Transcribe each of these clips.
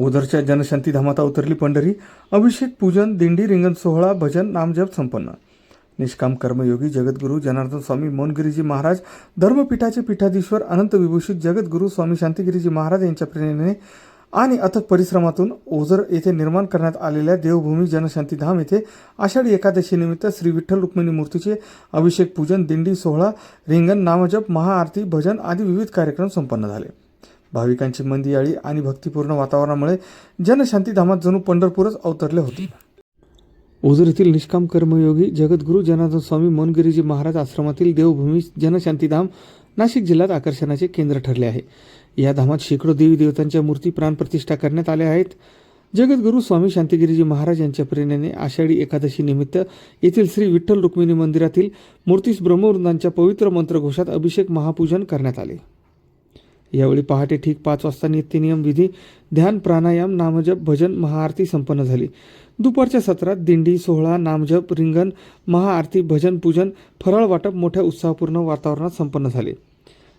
ओझरच्या जनशांती धामाता उतरली पंढरी. अभिषेक पूजन दिंडी रिंगण सोहळा भजन नामजप संपन्न. निष्काम कर्मयोगी जगद्गुरू जनार्दन स्वामी मोनगिरीजी महाराज धर्मपीठाचे पीठाधीश्वर अनंत विभूषित जगद्गुरू स्वामी शांतिगिरीजी महाराज यांच्या प्रेरणेने आणि अथक परिश्रमातून ओझर येथे निर्माण करण्यात आलेल्या देवभूमी जनशांती धाम येथे आषाढी एकादशीनिमित्त श्री विठ्ठल रुक्मिणी मूर्तीचे अभिषेक पूजन दिंडी सोहळा रिंगण नामजप महाआरती भजन आदी विविध कार्यक्रम संपन्न झाले. भाविकांची मंदियाळी आणि भक्तिपूर्ण वातावरणामुळे जनशांती धामात जणू पंढरपूरच अवतरले होते. ओझर येथील निष्काम कर्मयोगी जगद्गुरू जनार्दन स्वामी मनगिरीजी महाराज आश्रमातील देवभूमी जनशांतीधाम नाशिक जिल्ह्यात आकर्षणाचे केंद्र ठरले आहे. या धामात शेकडो देवी देवतांच्या मूर्ती प्राणप्रतिष्ठा करण्यात आल्या आहेत. जगद्गुरू स्वामी शांतिगिरीजी महाराज यांच्या प्रेरणेने आषाढी एकादशी निमित्त येथील श्री विठ्ठल रुक्मिणी मंदिरातील मूर्तीस ब्रह्मवृंदांच्या पवित्र मंत्रघोषात अभिषेक महापूजन करण्यात आले. यावेळी पहाटे ठीक पाच वाजता नित्यनियम विधी ध्यान प्राणायाम नामजप भजन महाआरती संपन्न झाली. दुपारच्या सत्रात दिंडी सोहळा नामजप रिंगण महाआरती भजन पूजन फराळ वाटप मोठ्या उत्साहपूर्ण वातावरणात संपन्न झाले.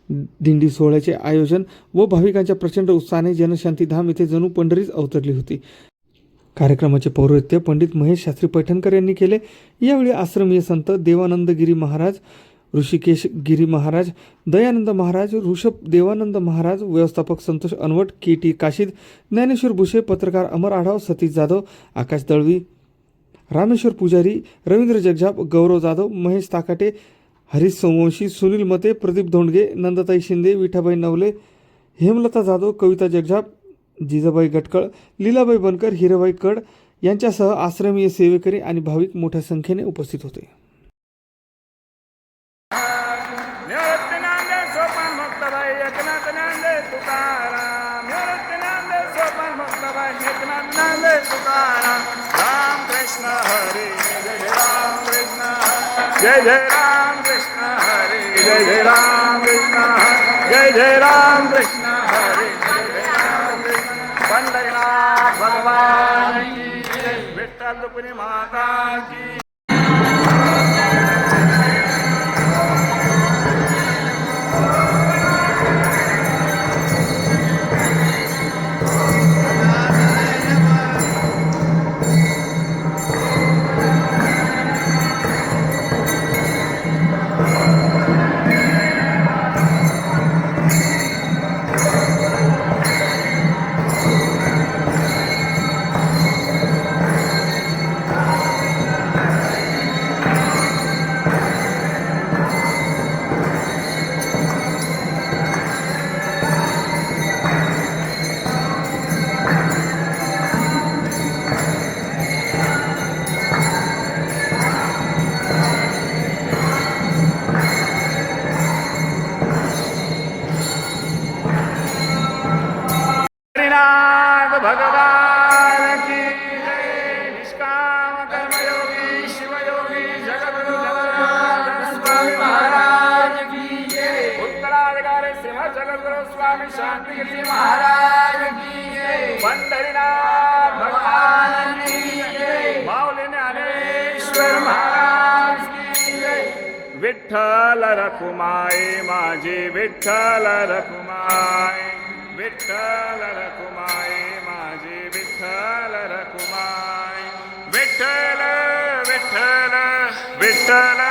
दिंडी सोहळ्याचे आयोजन व भाविकांच्या प्रचंड उत्साहाने जनशांती धाम येथे जणू पंढरीच अवतरली होती. कार्यक्रमाचे पौरोहित्य पंडित महेश शास्त्री पैठणकर यांनी केले. यावेळी आश्रमीय संत देवानंदगिरी महाराज ऋषिकेश गिरी महाराज दयानंद महाराज ऋषभ देवानंद महाराज व्यवस्थापक संतोष अनवट के टी काशीद ज्ञानेश्वर भुसे पत्रकार अमर आढाव सतीश जाधव आकाश दळवी रामेश्वर पुजारी रवींद्र जगजाप गौरव जाधव महेश ताकाटे हरीश सोमवंशी सुनील मते प्रदीप धोंडगे नंदताई शिंदे विठाबाई नवले हेमलता जाधव कविता जगजाप जिजाबाई गटकळ लीलाबाई बनकर हिराबाई कड यांच्यासह आश्रमीय सेवेकरी आणि भाविक मोठ्या संख्येने उपस्थित होते. भक्तबाई एकनाथ नांदे तुकाराम निवृत्ती नांदे सोपान भक्तबाई एकनाथ नांदे तुकाराम राम कृष्ण हरी जय जय राम कृष्ण जय जय राम कृष्ण जय जय राम कृष्ण जय जय राम कृष्ण पंढरीनाथ भगवान विठ्ठल रुक्मिणी माता की स्वामी शांतिगिरी महाराज की जय। पंढरीनाथ भगवान की जय। माऊली ज्ञानेश्वर महाराज की जय। विठ्ठल रखुमाई माझे विठ्ठल रखुमाई। विठ्ठल रखुमाई माझे विठ्ठल रखुमाई। विठ्ठल विठ्ठल विठ्ठल।